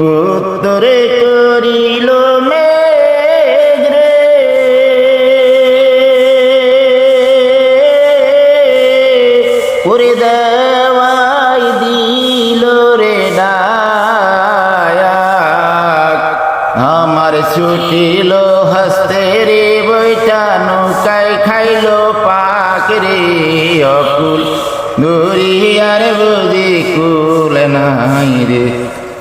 উত্তরে করিল মেঘ রে। ওরে দেওয়াই দিল রে ডায়াক আমার ছুটিল হস্তে রে বইটা নৌকায় খাইল পাক রে অকুল। দরিয়ার বুঝি কুল নাই রে।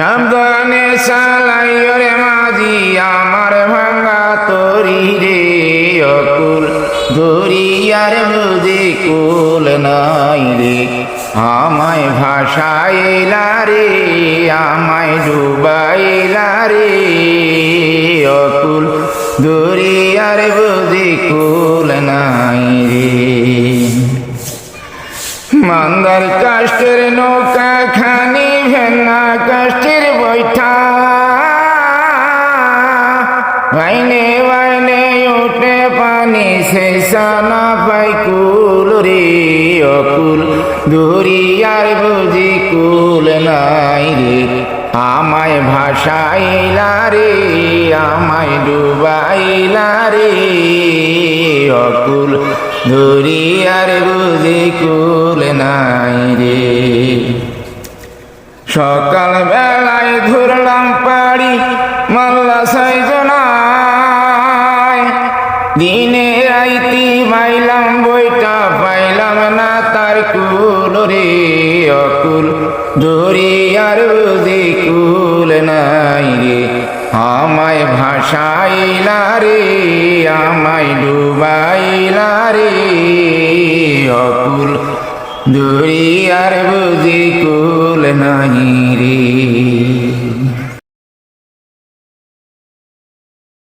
সাবধানে সালাই রে মাঝি, আমার ভাঙ্গা তরি রে অকুল। দরিয়ার বুঝি কুল নাই রে, আমায় ভাসাইলা রে, আমায় ডুবাইলা রে অকুল। দরিয়ার বুঝি কুল নাই রে। মন্দার কাষ্টের নৌকা খানি ভেন্না কাষ্টের ভাইনে ভাইনে উঠে পানি শেষানা পাই কুল রে অকুল। দরিয়ার বুঝি কুল নাই রে। আমায় ভাসাইলা রে, আমায় ডুবাইলা রে অকুল। দরিয়ার বুঝি কুল নাই রে। সকাল দিনে রাইতি পাইলাম, বইটা পাইলাম না, তার কুল রে অকুল। দরিয়ার বুঝি কুল নাই রে, আমায় ভাসাইলা রে, আমায় ডুবাইলা রে অকুল। দরিয়ার বুঝি কুল নাই রে।